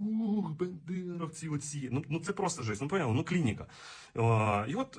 Ух, бендеровці оці. Ну, ну це просто жесть. Ну, поняли? Ну, клініка. О, і от,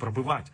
пробивати.